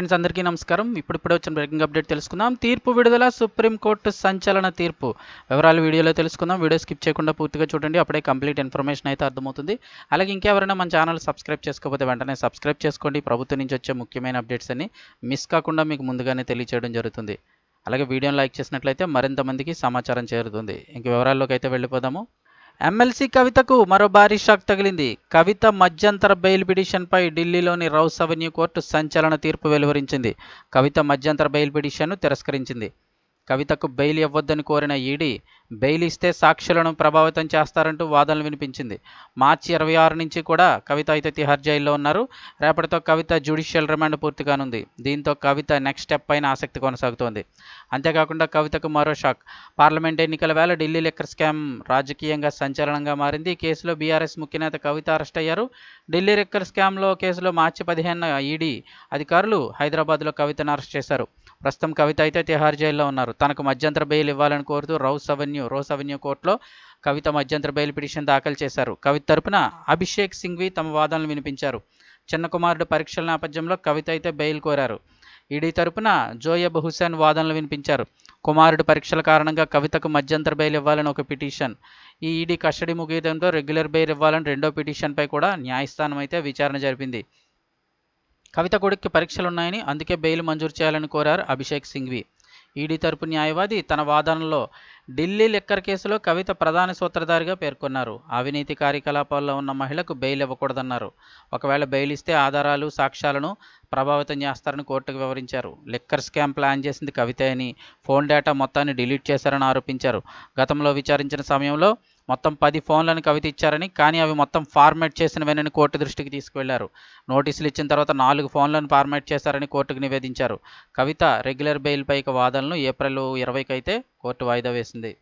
Friends అందరికీ నమస్కారం. ఇప్పుడిప్పుడే వచ్చిన బ్రేకింగ్ అప్డేట్ తెలుసుకుందాం. తీర్పు విడుదల సుప్రీంకోర్టు సంచలన తీర్పు. వివరాలు వీడియోలో తెలుసుకుందాం. వీడియో స్కిప్ చేయకుండా పూర్తిగా చూడండి. అప్పుడే కంప్లీట్ ఇన్ఫర్మేషన్ అయితే అర్థమవుతుంది. అలాగే ఇంకెవరైనా మన ఛానల్ సబ్స్క్రైబ్ చేసుకోకపోతే వెంటనే సబ్స్క్రైబ్ చేసుకోండి. ప్రభుత్వం నుంచి వచ్చే ముఖ్యమైన అప్డేట్స్ అన్ని మిస్ కాకుండా మీకు ముందుగానే తెలియచేయడం జరుగుతుంది. అలాగే వీడియోని లైక్ చేసినట్లయితే మరింత మందికి సమాచారం చేరుతుంది. ఇంక వివరాల్లోకి అయితే వెళ్ళిపోదాము. ఎమ్మెల్సీ కవితకు మరో భారీ షాక్ తగిలింది. కవిత మధ్యంతర బెయిల్ పిటిషన్పై ఢిల్లీలోని రౌస్ అవెన్యూ కోర్టు సంచలన తీర్పు వెలువరించింది. కవిత మధ్యంతర బెయిల్ పిటిషన్ను తిరస్కరించింది. కవితకు బెయిల్ ఇవ్వొద్దని కోరిన ఈడీ బెయిల్ ఇస్తే సాక్షులను ప్రభావితం చేస్తారంటూ వాదనలు వినిపించింది. మార్చి ఇరవై ఆరు నుంచి కూడా కవిత అయితే తిహార్ జైల్లో ఉన్నారు. రేపటితో కవిత జ్యుడిషియల్ రిమాండ్ పూర్తి కానుంది. దీంతో కవిత నెక్స్ట్ స్టెప్ పైన ఆసక్తి కొనసాగుతోంది. అంతేకాకుండా కవితకు మరో షాక్. పార్లమెంట్ ఎన్నికల వేళ ఢిల్లీ లిక్కర్ స్కామ్ రాజకీయంగా సంచలనంగా మారింది. కేసులో బీఆర్ఎస్ ముఖ్యనేత కవిత అరెస్ట్ అయ్యారు. ఢిల్లీ లిక్కర్ స్కామ్లో కేసులో మార్చి పదిహేను ఈడీ అధికారులు హైదరాబాద్లో కవితను అరెస్ట్ చేశారు. ప్రస్తుతం కవిత అయితే తిహార్ జైల్లో ఉన్నారు. తనకు మధ్యంతర బెయిల్ ఇవ్వాలని కోరుతూ రౌస్ అవెన్యూ రోస్ అవెన్యూ కోర్టులో కవిత మధ్యంతర బెయిల్ పిటిషన్ దాఖలు చేశారు. కవిత తరపున అభిషేక్ సింఘ్వి తమ వాదనలు వినిపించారు. చిన్న కుమారుడు పరీక్షల నేపథ్యంలో కవిత అయితే బెయిల్ కోరారు. ఈడీ తరపున జోయబ్ హుసేన్ వాదనలు వినిపించారు. కుమారుడు పరీక్షల కారణంగా కవితకు మధ్యంతర బెయిల్ ఇవ్వాలని ఒక పిటిషన్. ఈ ఈడీ కస్టడీ ముగియడంతో రెగ్యులర్ బెయిల్ ఇవ్వాలని రెండో పిటిషన్పై కూడా న్యాయస్థానం అయితే విచారణ జరిపింది. కవిత కొడుక్కి పరీక్షలున్నాయని అందుకే బెయిల్ మంజూరు చేయాలని కోరారు అభిషేక్ సింఘ్వి. ఈడీ తరపు న్యాయవాది తన వాదనలో ఢిల్లీ లిక్కర్ కేసులో కవిత ప్రధాన సూత్రధారిగా పేర్కొన్నారు. అవినీతి కార్యకలాపాల్లో ఉన్న మహిళకు బెయిల్ ఇవ్వకూడదన్నారు. ఒకవేళ బెయిల్ ఇస్తే ఆధారాలు సాక్ష్యాలను ప్రభావితం చేస్తారని కోర్టుకు వివరించారు. లిక్కర్ స్కామ్ ప్లాన్ చేసింది కవిత అని ఫోన్ డేటా మొత్తాన్ని డిలీట్ చేశారని ఆరోపించారు. గతంలో విచారించిన సమయంలో మొత్తం పది ఫోన్లను కవిత ఇచ్చారని కానీ అవి మొత్తం ఫార్మాట్ చేసినవేనని కోర్టు దృష్టికి తీసుకువెళ్ళారు. నోటీసులు ఇచ్చిన తర్వాత నాలుగు ఫోన్లను ఫార్మాట్ చేశారని కోర్టుకు నివేదించారు. కవిత రెగ్యులర్ బెయిల్ పైకి వాదనలు ఏప్రిల్ ఇరవైకి అయితే కోర్టు వాయిదా వేసింది.